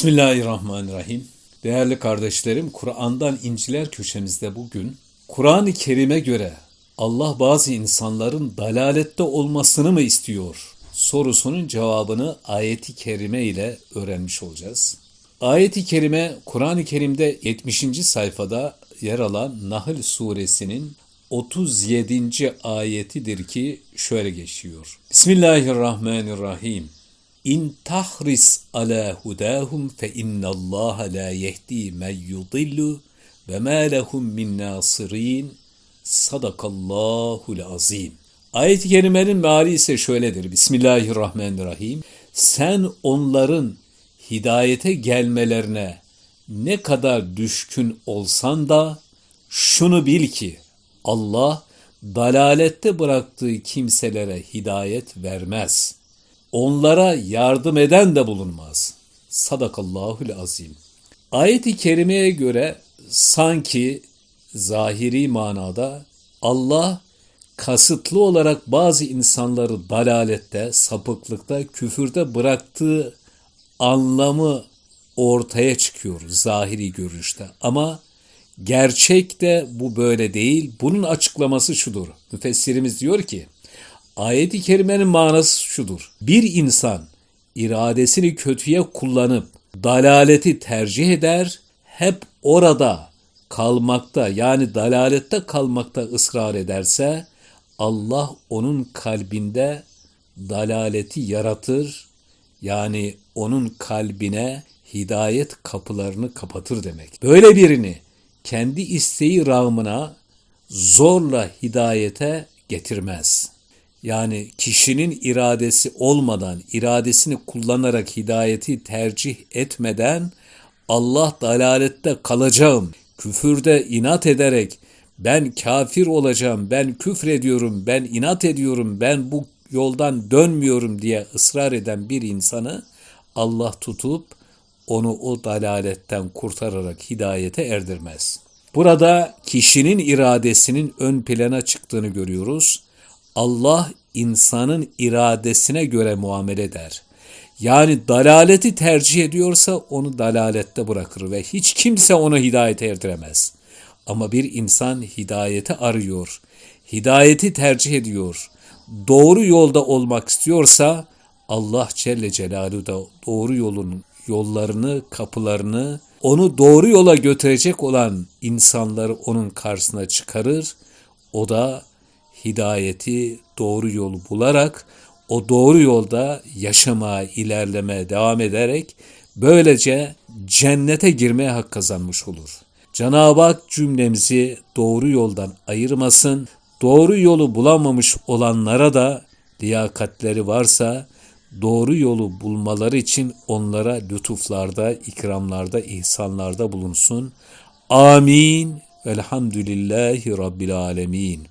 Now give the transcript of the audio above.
Bismillahirrahmanirrahim. Değerli kardeşlerim, Kur'an'dan İnciler köşemizde bugün Kur'an-ı Kerim'e göre Allah bazı insanların dalalette olmasını mı istiyor? Sorusunun cevabını ayeti kerime ile öğrenmiş olacağız. Ayeti kerime Kur'an-ı Kerim'de 70. sayfada yer alan Nahl suresinin 37. ayetidir ki şöyle geçiyor. Bismillahirrahmanirrahim. İn tahris ala hudahum fe innallaha la yehdi men yudillu ve ma lehum min nasirin. Sadakallahul azim. Ayet-i kerimenin meali ise şöyledir. Bismillahirrahmanirrahim. Sen onların hidayete gelmelerine ne kadar düşkün olsan da şunu bil ki Allah dalalette bıraktığı kimselere hidayet vermez. Onlara yardım eden de bulunmaz. Sadakallahul azim. Ayet-i kerimeye göre sanki zahiri manada Allah kasıtlı olarak bazı insanları dalalette, sapıklıkta, küfürde bıraktığı anlamı ortaya çıkıyor zahiri görüşte. Ama gerçekte bu böyle değil. Bunun açıklaması şudur. Müfessirimiz diyor ki, ayet-i kerimenin manası şudur. Bir insan iradesini kötüye kullanıp dalaleti tercih eder, hep orada kalmakta yani dalalette kalmakta ısrar ederse Allah onun kalbinde dalaleti yaratır. Yani onun kalbine hidayet kapılarını kapatır demek. Böyle birini kendi isteği rağmına zorla hidayete getirmez. Yani kişinin iradesi olmadan, iradesini kullanarak hidayeti tercih etmeden Allah dalalette kalacağım, küfürde inat ederek ben kafir olacağım, ben küfrediyorum, ben inat ediyorum, ben bu yoldan dönmüyorum diye ısrar eden bir insanı Allah tutup onu o dalaletten kurtararak hidayete erdirmez. Burada kişinin iradesinin ön plana çıktığını görüyoruz. Allah insanın iradesine göre muamele eder. Yani dalaleti tercih ediyorsa onu dalalette bırakır ve hiç kimse onu hidayete erdiremez. Ama bir insan hidayeti arıyor, hidayeti tercih ediyor, doğru yolda olmak istiyorsa Allah Celle Celaluhu da doğru yolun yollarını, kapılarını, onu doğru yola götürecek olan insanları onun karşısına çıkarır. O da hidayeti, doğru yolu bularak o doğru yolda yaşamaya, ilerlemeye devam ederek böylece cennete girmeye hak kazanmış olur. Cenab-ı Hak cümlemizi doğru yoldan ayırmasın. Doğru yolu bulamamış olanlara da liyakatleri varsa doğru yolu bulmaları için onlara lütuflarda, ikramlarda, ihsanlarda bulunsun. Amin. Velhamdülillahi Rabbil Alemin.